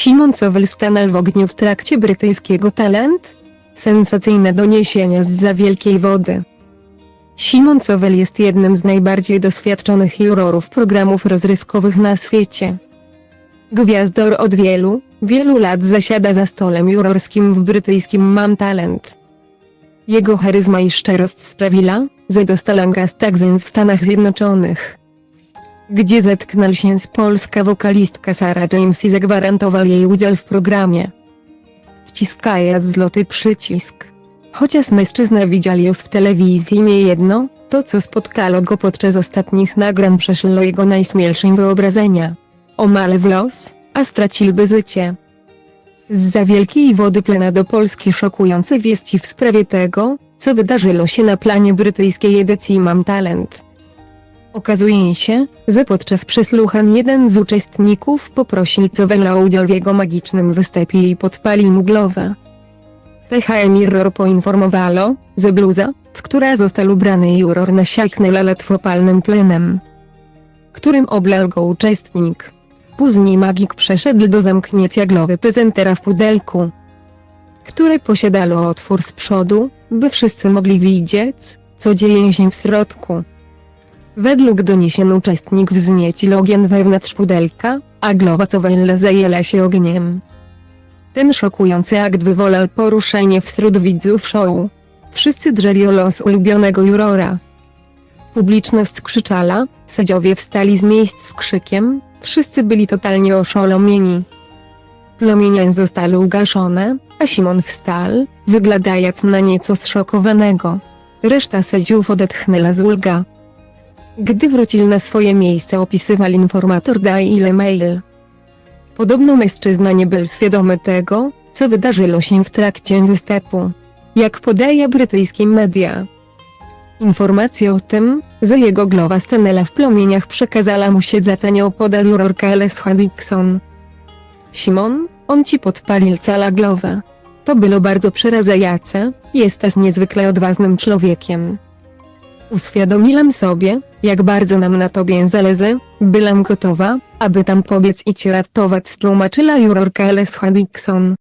Simon Cowell stanął w ogniu w trakcie brytyjskiego talent? Sensacyjne doniesienia z za wielkiej wody. Simon Cowell jest jednym z najbardziej doświadczonych jurorów programów rozrywkowych na świecie. Gwiazdor od wielu, wielu lat zasiada za stolem jurorskim w brytyjskim Mam Talent. Jego charyzma i szczerość sprawiła, że dostał Taxen w Stanach Zjednoczonych gdzie zetknął się z polska wokalistka Sara James i zagwarantował jej udział w programie. Wciskając złoty przycisk. Chociaż mężczyzna widział już w telewizji niejedno, to co spotkało go podczas ostatnich nagrań przeszło jego najśmielszym wyobrażenia. Omal w los, a stracilby życie. Z wielkiej wody plena do Polski szokujące wieści w sprawie tego, co wydarzyło się na planie brytyjskiej edycji Mam Talent. Okazuje się, że podczas przesłuchań jeden z uczestników poprosił Cowella o udział w jego magicznym występie i podpalił mu głowę. THM Mirror poinformowało, że bluza, w która został ubrany juror nasiaknęła latwopalnym plenem, którym oblał go uczestnik. Później magik przeszedł do zamknięcia głowy prezentera w pudelku, które posiadało otwór z przodu, by wszyscy mogli widzieć, co dzieje się w środku. Według doniesień uczestnik wzniecił ogień wewnątrz pudelka, a głowa Cowella zajęła się ogniem. Ten szokujący akt wywołał poruszenie wśród widzów show. Wszyscy drżeli o los ulubionego jurora. Publiczność krzyczała, sędziowie wstali z miejsc z krzykiem, wszyscy byli totalnie oszolomieni. Płomienie zostały ugaszone, a Simon wstał, wyglądając na nieco zszokowanego. Reszta sędziów odetchnęła z ulga. Gdy wrócił na swoje miejsce opisywał informator Daily Mail. Podobno mężczyzna nie był świadomy tego, co wydarzyło się w trakcie występu. Jak podaje brytyjskie media. Informację o tym, że jego głowa stanęła w płomieniach przekazała mu siedząca nieopodal jurorka Alessia Dixon. Simon, on ci podpalił cała głowę. To było bardzo przerażające, jesteś niezwykle odważnym człowiekiem. Uświadomiłam sobie, jak bardzo nam na tobie zależy, byłam gotowa, aby tam pobiec i cię ratować tłumaczyła jurorka Alessia Dixon.